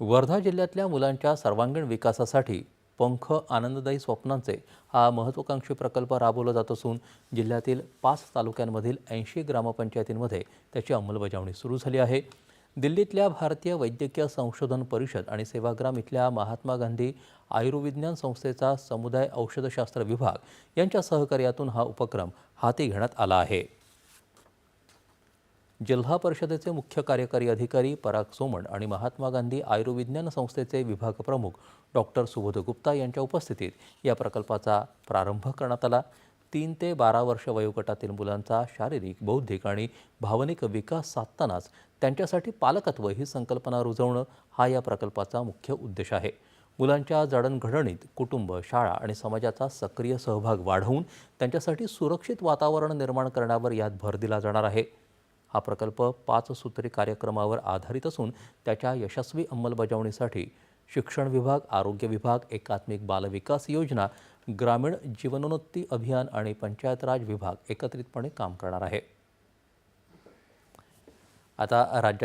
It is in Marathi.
वर्धा जिल्ह्यातल्या मुलांच्या सर्वांगीण विकासासाठी पंख आनंददायी स्वप्नांचे हा महत्त्वाकांक्षी प्रकल्प राबवला जात असून जिल्ह्यातील पाच तालुक्यांमधील ऐंशी ग्रामपंचायतींमध्ये त्याची अंमलबजावणी सुरू झाली आहे. दिल्लीतल्या भारतीय वैद्यकीय संशोधन परिषद आणि सेवाग्राम इथल्या महात्मा गांधी आयुर्विज्ञान संस्थेचा समुदाय औषधशास्त्र विभाग यांच्या सहकार्यातून हा उपक्रम हाती घेण्यात आला आहे. जिल्हा परिषदेचे मुख्य कार्यकारी अधिकारी पराग सोमण आणि महात्मा गांधी आयुर्विज्ञान संस्थेचे विभाग प्रमुख डॉक्टर सुबोध गुप्ता यांच्या उपस्थितीत या प्रकल्पाचा प्रारंभ करण्यात आला. तीन ते बारा वर्ष वयोगटातील मुलांचा शारीरिक बौद्धिक आणि भावनिक विकास साधतानाच त्यांच्यासाठी पालकत्व ही संकल्पना रुजवणं हा या प्रकल्पाचा मुख्य उद्देश आहे. मुलांच्या जडणघडणीत कुटुंब शाळा आणि समाजाचा सक्रिय सहभाग वाढवून त्यांच्यासाठी सुरक्षित वातावरण निर्माण करण्यावर यात भर दिला जाणार आहे. हा प्रकल्प पाच सूत्री कार्यक्रमावर आधारित असून त्याच्या यशस्वी अंमलबजावणीसाठी शिक्षण विभाग आरोग्य विभाग एकात्मिक बालविकास योजना ग्रामीण जीवनोन्नती अभियान आणि पंचायत राज विभाग एकत्रितपणे काम करणार आहे. आता राज्य